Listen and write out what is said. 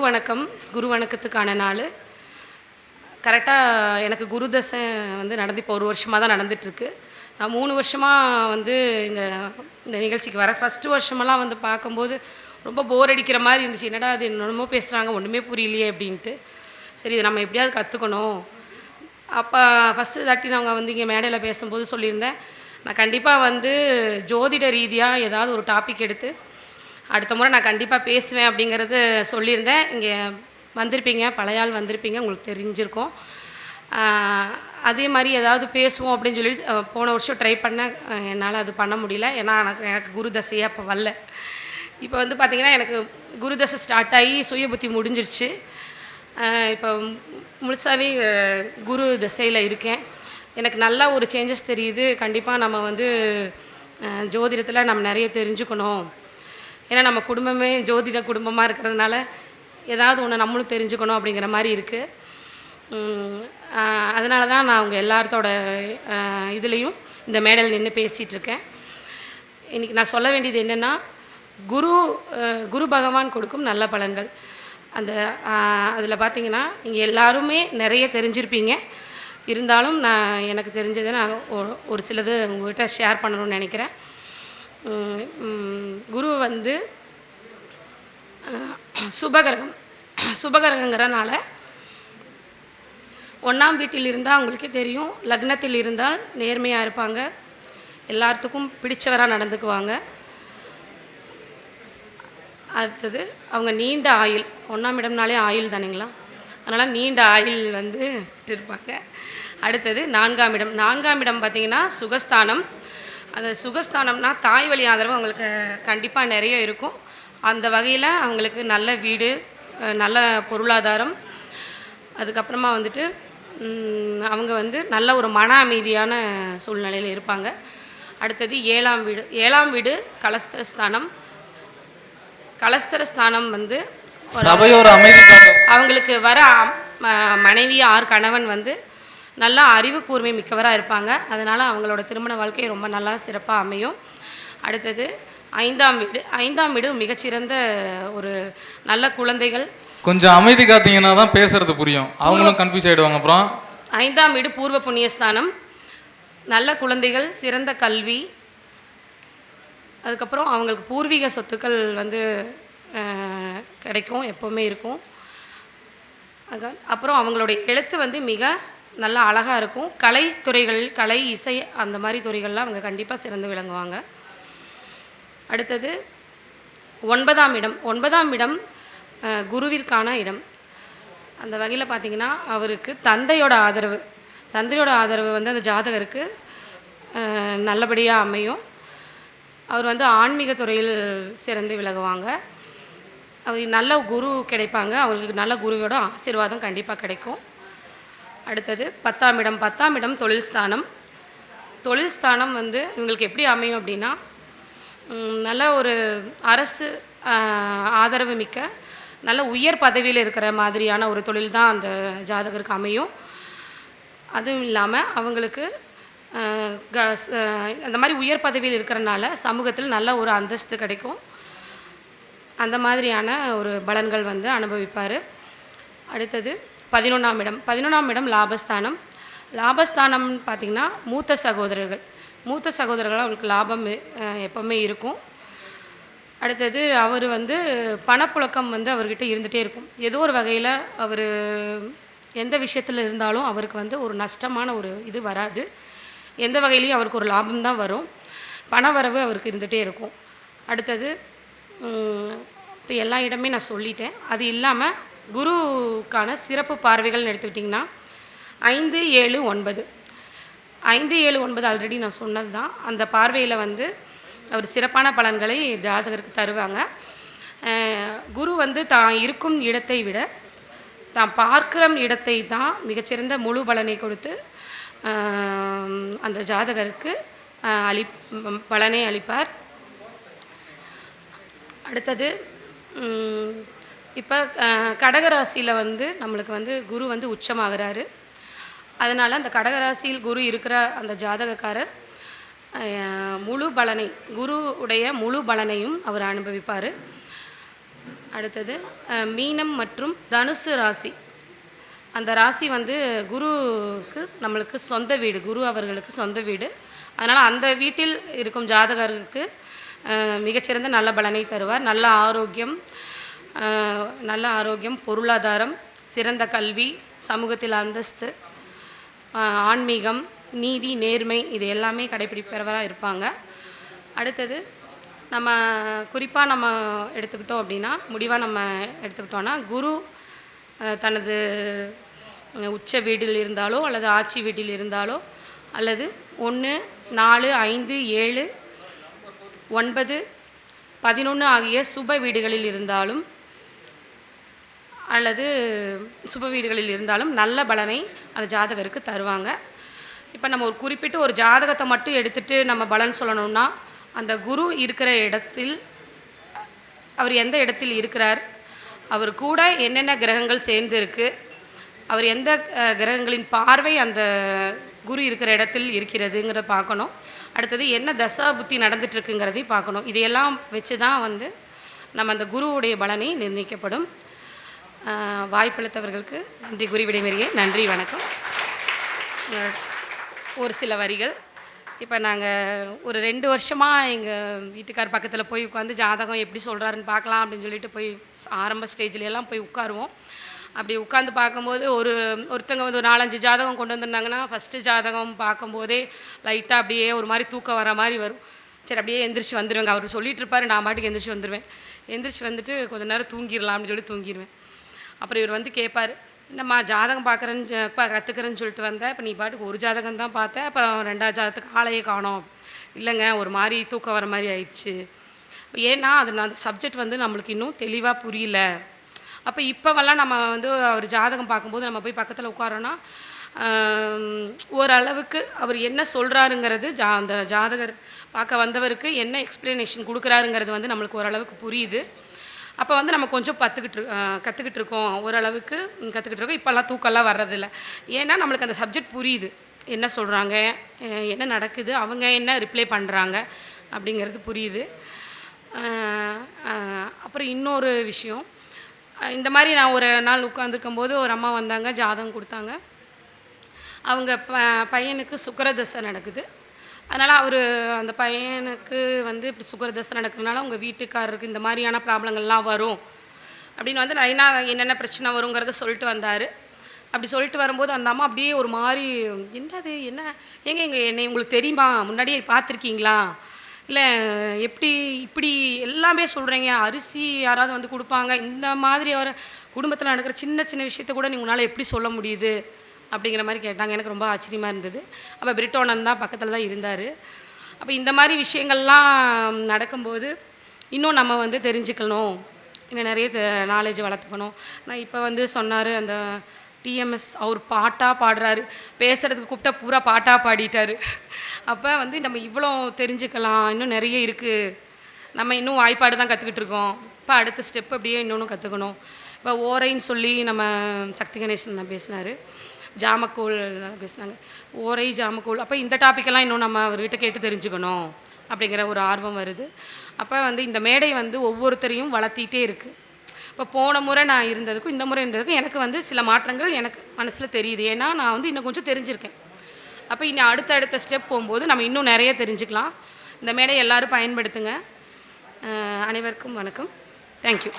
குரு வணக்கம் குரு வணக்கத்துக்கான நாள். கரெக்டாக எனக்கு குரு தசை வந்து நடந்து இப்போ ஒரு வருஷமாக தான் நடந்துகிட்ருக்கு நான் மூணு வருஷமாக வந்து இந்த இந்த நிகழ்ச்சிக்கு வர ஃபஸ்ட்டு வருஷமெல்லாம் வந்து பார்க்கும்போது ரொம்ப போர் அடிக்கிற மாதிரி இருந்துச்சு. என்னடா அது என்னமோ பேசுகிறாங்க ஒன்றுமே புரியலையே அப்படின்ட்டு. சரி இதை நம்ம எப்படியாவது கற்றுக்கணும் அப்போ ஃபஸ்ட்டு தாட்டி நாங்கள் வந்து இங்கே மேடையில் பேசும்போது சொல்லியிருந்தேன். நான் கண்டிப்பாக வந்து ஜோதிட ரீதியாக ஏதாவது ஒரு டாபிக் எடுத்து அடுத்த முறை நான் கண்டிப்பாக பேசுவேன் அப்படிங்கிறது சொல்லியிருந்தேன். இங்கே வந்திருப்பீங்க பழைய ஆள் வந்திருப்பீங்க உங்களுக்கு தெரிஞ்சிருக்கும். அதே மாதிரி ஏதாவது பேசுவோம் அப்படின்னு சொல்லி போன வருஷம் ட்ரை பண்ணேன் என்னால் அது பண்ண முடியல. ஏன்னா எனக்கு எனக்கு குரு தசையாக அப்போ வரல. இப்போ வந்து பார்த்திங்கன்னா எனக்கு குரு தசை ஸ்டார்ட் ஆகி சுய புத்தி முடிஞ்சிருச்சு. இப்போ முழுசாகவே குரு தசையில் இருக்கேன். எனக்கு நல்லா ஒரு சேஞ்சஸ் தெரியுது. கண்டிப்பாக நம்ம வந்து ஜோதிடத்தில் நம்ம நிறைய தெரிஞ்சுக்கணும். ஏன்னா நம்ம குடும்பமே ஜோதிட குடும்பமாக இருக்கிறதுனால ஏதாவது ஒன்று நம்மளும் தெரிஞ்சுக்கணும் அப்படிங்கிற மாதிரி இருக்குது அதனால தான் நான் அவங்க எல்லாத்தோட இதுலேயும் இந்த மேடையில் நின்று பேசிகிட்டு இருக்கேன். இன்றைக்கி நான் சொல்ல வேண்டியது என்னென்னா குரு குரு பகவான் கொடுக்கும் நல்ல பலன்கள். அந்த அதில் பார்த்தீங்கன்னா நீங்கள் எல்லாருமே நிறைய தெரிஞ்சிருப்பீங்க. இருந்தாலும் நான் எனக்கு தெரிஞ்சதை நான் ஒ- ஒரு சிலது உங்கள்கிட்ட ஷேர் பண்ணணும்னு நினைக்கிறேன். குரு வந்து சுபகரகம். சுபகிரகம் ஒன்றாம் வீட்டில் இருந்தால் அவங்களுக்கே தெரியும் லக்னத்தில் இருந்தால் நேர்மையாக இருப்பாங்க. எல்லாத்துக்கும் பிடிச்சவராக நடந்துக்குவாங்க. அடுத்தது அவங்க நீண்ட ஆயில் ஒன்றாம் இடம்னாலே ஆயில் தானேங்களா? அதனால் நீண்ட ஆயில் வந்து இருப்பாங்க அடுத்தது நான்காம் இடம். நான்காம் இடம் பார்த்திங்கன்னா சுகஸ்தானம். அந்த சுகஸ்தானம்னா தாய் வழி ஆதரவு அவங்களுக்கு கண்டிப்பாக நிறைய இருக்கும். அந்த வகையில் அவங்களுக்கு நல்ல வீடு நல்ல பொருளாதாரம். அதுக்கப்புறமா வந்துட்டு அவங்க வந்து நல்ல ஒரு மன அமைதியான சூழ்நிலையில் இருப்பாங்க. அடுத்தது ஏழாம் வீடு ஏழாம் வீடு கலஸ்தரஸ்தானம். கலஸ்தரஸ்தானம் வந்து அவங்களுக்கு வர மனைவி ஆர் கணவன் வந்து நல்லா அறிவு கூர்மை மிக்கவராக இருப்பாங்க. அதனால் அவங்களோட திருமண வாழ்க்கை ரொம்ப நல்லா சிறப்பாக அமையும். அடுத்தது ஐந்தாம் வீடு. ஐந்தாம் வீடு மிகச்சிறந்த ஒரு நல்ல குழந்தைகள். கொஞ்சம் அமைதி காத்தீங்கன்னா தான் பேசுறது புரியும். அவங்களும் கன்ஃபியூஸ் ஆயிடுவாங்க அப்புறம். ஐந்தாம் வீடு பூர்வ புண்ணியஸ்தானம். நல்ல குழந்தைகள் சிறந்த கல்வி. அதுக்கப்புறம் அவங்களுக்கு பூர்வீக சொத்துக்கள் வந்து கிடைக்கும் எப்போவுமே இருக்கும். அக- அப்புறம் அவங்களுடைய எழுத்து வந்து மிக நல்லா அழகாக இருக்கும். கலைத்துறைகள் கலை இசை அந்த மாதிரி துறைகள்லாம் அவங்க கண்டிப்பாக சிறந்து விளங்குவாங்க. அடுத்தது ஒன்பதாம் இடம். ஒன்பதாம் இடம் குருவிற்கான இடம். அந்த வகையில் பார்த்தீங்கன்னா அவருக்கு தந்தையோட ஆதரவு. தந்தையோட ஆதரவு வந்து அந்த ஜாதகருக்கு நல்லபடியாக அமையும். அவர் வந்து ஆன்மீக துறையில் சிறந்து விலகுவாங்க அவர் நல்ல குரு கிடைப்பாங்க. அவங்களுக்கு நல்ல குருவோட ஆசீர்வாதம் கண்டிப்பாக கிடைக்கும். அடுத்தது பத்தாம் இடம். பத்தாம் இடம் தொழில் ஸ்தானம். தொழில் ஸ்தானம் வந்து இவங்களுக்கு எப்படி அமையும் அப்படின்னா நல்ல ஒரு அரசு ஆதரவு மிக்க நல்ல உயர் பதவியில் இருக்கிற மாதிரியான ஒரு தொழில் தான் அந்த ஜாதகருக்கு அமையும். அதுவும் இல்லாமல் அவங்களுக்கு க- அந்த மாதிரி உயர் பதவியில் இருக்கிறனால சமூகத்தில் நல்ல ஒரு அந்தஸ்து கிடைக்கும். அந்த மாதிரியான ஒரு பலன்கள் வந்து அனுபவிப்பார். அடுத்தது பதினொன்றாம் இடம் பதினொன்றாம் இடம் லாபஸ்தானம் லாபஸ்தானம்னு பார்த்திங்கன்னா மூத்த சகோதரர்கள். மூத்த சகோதரர்கள் அவங்களுக்கு லாபம் எப்போவுமே இருக்கும். அடுத்தது அவர் வந்து பணப்புழக்கம் வந்து அவர்கிட்ட இருந்துகிட்டே இருக்கும். ஏதோ ஒரு வகையில் அவர் எந்த விஷயத்தில் இருந்தாலும் அவருக்கு வந்து ஒரு நஷ்டமான ஒரு இது வராது. எந்த வகையிலையும் அவருக்கு ஒரு லாபம் தான் வரும். பண வரவு அவருக்கு இருந்துகிட்டே இருக்கும். அடுத்தது இப்போ எல்லா இடமே நான் சொல்லிட்டேன். அது இல்லாமல் குருவுக்கான சிறப்பு பார்வைகள்னு எடுத்துக்கிட்டிங்கன்னா ஐந்து ஏழு ஒன்பது. ஐந்து ஏழு ஒன்பது ஆல்ரெடி நான் சொன்னது தான் அந்த பார்வையில் வந்து அவர் சிறப்பான பலன்களை ஜாதகருக்கு தருவாங்க. குரு வந்து தான் இருக்கும் இடத்தை விட தான் பார்க்கிற இடத்தை தான் மிகச்சிறந்த முழு பலனை கொடுத்து அந்த ஜாதகருக்கு அளி பலனை அளிப்பார். அடுத்தது இப்போ கடகராசியில் வந்து நம்மளுக்கு வந்து குரு வந்து உச்சமாகிறாரு. அதனால் அந்த கடகராசியில் குரு இருக்கிற அந்த ஜாதகக்காரர் முழு பலனை குரு உடைய முழு பலனையும் அவர் அனுபவிப்பார். அடுத்தது மீனம் மற்றும் தனுசு ராசி. அந்த ராசி வந்து குருவுக்கு நம்மளுக்கு சொந்த வீடு குரு அவர்களுக்கு சொந்த வீடு. அதனால் அந்த வீட்டில் இருக்கும் ஜாதகருக்கு மிகச்சிறந்த நல்ல பலனை தருவார். நல்ல ஆரோக்கியம் நல்ல ஆரோக்கியம் பொருளாதாரம் சிறந்த கல்வி சமூகத்தில் அந்தஸ்து ஆன்மீகம் நீதி நேர்மை இது எல்லாமே கடைபிடிப்பவராக இருப்பாங்க. அடுத்தது நம்ம குறிப்பாக நம்ம எடுத்துக்கிட்டோம் அப்படின்னா முடிவாக நம்ம எடுத்துக்கிட்டோன்னா குரு தனது உச்ச வீட்டில் இருந்தாலோ அல்லது ஆட்சி வீட்டில் இருந்தாலோ அல்லது ஒன்று நாலு ஐந்து ஏழு ஒன்பது பதினொன்று ஆகிய சுப வீடுகளில் இருந்தாலும் அல்லது சுப வீடுகளில் இருந்தாலும் நல்ல பலனை அந்த ஜாதகருக்கு தருவாங்க. இப்போ நம்ம ஒரு குறிப்பிட்டு ஒரு ஜாதகத்தை மட்டும் எடுத்துட்டு நம்ம பலன் சொல்லணும்னா அந்த குரு இருக்கிற இடத்தில் அவர் எந்த இடத்தில் இருக்கிறார் அவர் கூட என்னென்ன கிரகங்கள் சேர்ந்து இருக்குது அவர் எந்த கிரகங்களின் பார்வை அந்த குரு இருக்கிற இடத்தில் இருக்கிறதுங்கிறத பார்க்கணும். அடுத்தது என்ன தசா புத்தி நடந்துட்டு இருக்குங்கிறதையும் பார்க்கணும். இதையெல்லாம் வச்சு தான் வந்து நம்ம அந்த குருவுடைய பலனை நிர்ணயிக்கப்படும். வாய்ப்பளித்தவர்களுக்கு நன்றி கூறி விடைபெறுகிறேன் நன்றி வணக்கம். ஒரு சில வரிகள். இப்போ நாங்கள் ஒரு ரெண்டு வருஷமாக எங்கள் வீட்டுக்கார் பக்கத்தில் போய் உட்காந்து ஜாதகம் எப்படி சொல்கிறாருன்னு பார்க்கலாம் அப்படின்னு சொல்லிட்டு போய் ஆரம்ப ஸ்டேஜ்ல போய் உட்காருவோம். அப்படி உட்காந்து பார்க்கும்போது ஒரு ஒருத்தங்க வந்து ஒரு நாலஞ்சு ஜாதகம் கொண்டு வந்திருந்தாங்கன்னா ஃபஸ்ட்டு ஜாதகம் பார்க்கும்போதே லைட்டாக அப்படியே ஒரு மாதிரி தூக்கம் வர மாதிரி வரும். சரி அப்படியே எந்திரிச்சு வந்துடுவேங்க அவர் சொல்லிட்டு இருப்பாரு நான் பாட்டுக்கு எந்திரிச்சு வந்துடுவேன் எந்திரிச்சு வந்துட்டு கொஞ்ச நேரம் தூங்கிடலாம் அப்படின்னு சொல்லி தூங்கிடுவேன் அப்புறம் இவர் வந்து கேட்பார் என்னம்மா ஜாதகம் பார்க்குறேன்னு கற்றுக்கிறேன்னு சொல்லிட்டு வந்தேன் இப்போ நீ பாட்டுக்கு ஒரு ஜாதகம் தான் பார்த்தேன் அப்புறம் ரெண்டாவது ஜாதகத்துக்கு ஆளையே காணோம். இல்லைங்க ஒரு மாதிரி தூக்கம் வர மாதிரி ஆயிடுச்சு. ஏன்னா அது நான் அந்த சப்ஜெக்ட் வந்து நம்மளுக்கு இன்னும் தெளிவாக புரியல. அப்போ இப்போவெல்லாம் நம்ம வந்து அவர் ஜாதகம் பார்க்கும்போது நம்ம போய் பக்கத்தில் உட்காரோன்னா ஓரளவுக்கு அவர் என்ன சொல்கிறாருங்கிறது ஜா அந்த ஜாதகர் பார்க்க வந்தவருக்கு என்ன எக்ஸ்ப்ளனேஷன் கொடுக்குறாருங்கிறது வந்து நம்மளுக்கு ஓரளவுக்கு புரியுது. அப்போ வந்து நம்ம கொஞ்சம் பத்துக்கிட்டு கற்றுக்கிட்டு இருக்கோம். ஓரளவுக்கு கற்றுக்கிட்டு இருக்கோம். இப்போல்லாம் தூக்கம்லாம் வர்றதில்ல. ஏன்னா நம்மளுக்கு அந்த சப்ஜெக்ட் புரியுது. என்ன சொல்கிறாங்க என்ன நடக்குது? அவங்க என்ன ரிப்ளை பண்ணுறாங்க அப்படிங்கிறது புரியுது. அப்புறம் இன்னொரு விஷயம். இந்த மாதிரி நான் ஒரு நாள் உட்காந்துருக்கும் போது ஒரு அம்மா வந்தாங்க ஜாதகம் கொடுத்தாங்க. அவங்க ப பையனுக்கு சுக்கரதசை நடக்குது. அதனால் அவர் அந்த பையனுக்கு வந்து இப்படி சுகர் தசை நடக்கிறதுனால உங்கள் வீட்டுக்காரருக்கு இந்த மாதிரியான ப்ராப்ளங்கள்லாம் வரும். அப்படின்னு வந்து லைனாக என்னென்ன பிரச்சனை வருங்கிறத சொல்லிட்டு வந்தார். அப்படி சொல்லிட்டு வரும்போது அந்த அம்மா அப்படியே ஒரு மாதிரி என்னது என்ன? ஏங்க எங்கள் என்னை உங்களுக்கு தெரியுமா? முன்னாடியே பார்த்துருக்கீங்களா? இல்லை எப்படி இப்படி எல்லாமே சொல்கிறீங்க அரிசி யாராவது வந்து கொடுப்பாங்க. இந்த மாதிரி வர குடும்பத்தில் நடக்கிற சின்ன சின்ன விஷயத்த கூட நீங்கள் உங்களால் எப்படி சொல்ல முடியுது? அப்படிங்கிற மாதிரி கேட்டாங்க. எனக்கு ரொம்ப ஆச்சரியமாக இருந்தது. அப்போ பிரிட்டோனன் தான் பக்கத்தில் தான் இருந்தார். அப்போ இந்த மாதிரி விஷயங்கள்லாம் நடக்கும்போது இன்னும் நம்ம வந்து தெரிஞ்சுக்கணும். இன்னும் நிறைய நாலேஜ் வளர்த்துக்கணும். நான் இப்போ வந்து சொன்னார் அந்த டிஎம்எஸ் அவர் பாட்டாக பாடுறாரு. பேசுகிறதுக்கு கூப்பிட்டா பூரா பாட்டாக பாடிட்டார். அப்போ வந்து நம்ம இவ்வளோ தெரிஞ்சுக்கலாம். இன்னும் நிறைய இருக்குது நம்ம இன்னும் வாய்ப்பாடு தான் கற்றுக்கிட்டு இருக்கோம். இப்போ அடுத்த ஸ்டெப் அப்படியே இன்னொன்று கற்றுக்கணும் இப்போ ஓரைன்னு சொல்லி நம்ம சக்தி கணேசன் தான் பேசினார். ஜாமக்கோல் பேசுனாங்க. ஓரை ஜாமக்கோல் அப்போ இந்த டாப்பிக்கெல்லாம் இன்னும் நம்ம அவர்கிட்ட கேட்டு தெரிஞ்சுக்கணும் அப்படிங்கிற ஒரு ஆர்வம் வருது. அப்போ வந்து இந்த மேடை வந்து ஒவ்வொருத்தரையும் வளர்த்திட்டே இருக்குது இப்போ போன முறை நான் இருந்ததுக்கும் இந்த முறை இருந்ததுக்கும் எனக்கு வந்து சில மாற்றங்கள் எனக்கு மனசில் தெரியுது. ஏன்னா நான் வந்து இன்னும் கொஞ்சம் தெரிஞ்சிருக்கேன். அப்போ இனி அடுத்த அடுத்த ஸ்டெப் போகும்போது நம்ம இன்னும் நிறைய தெரிஞ்சுக்கலாம். இந்த மேடையை எல்லாரும் பயன்படுத்துங்க. அனைவருக்கும் வணக்கம். தேங்க்யூ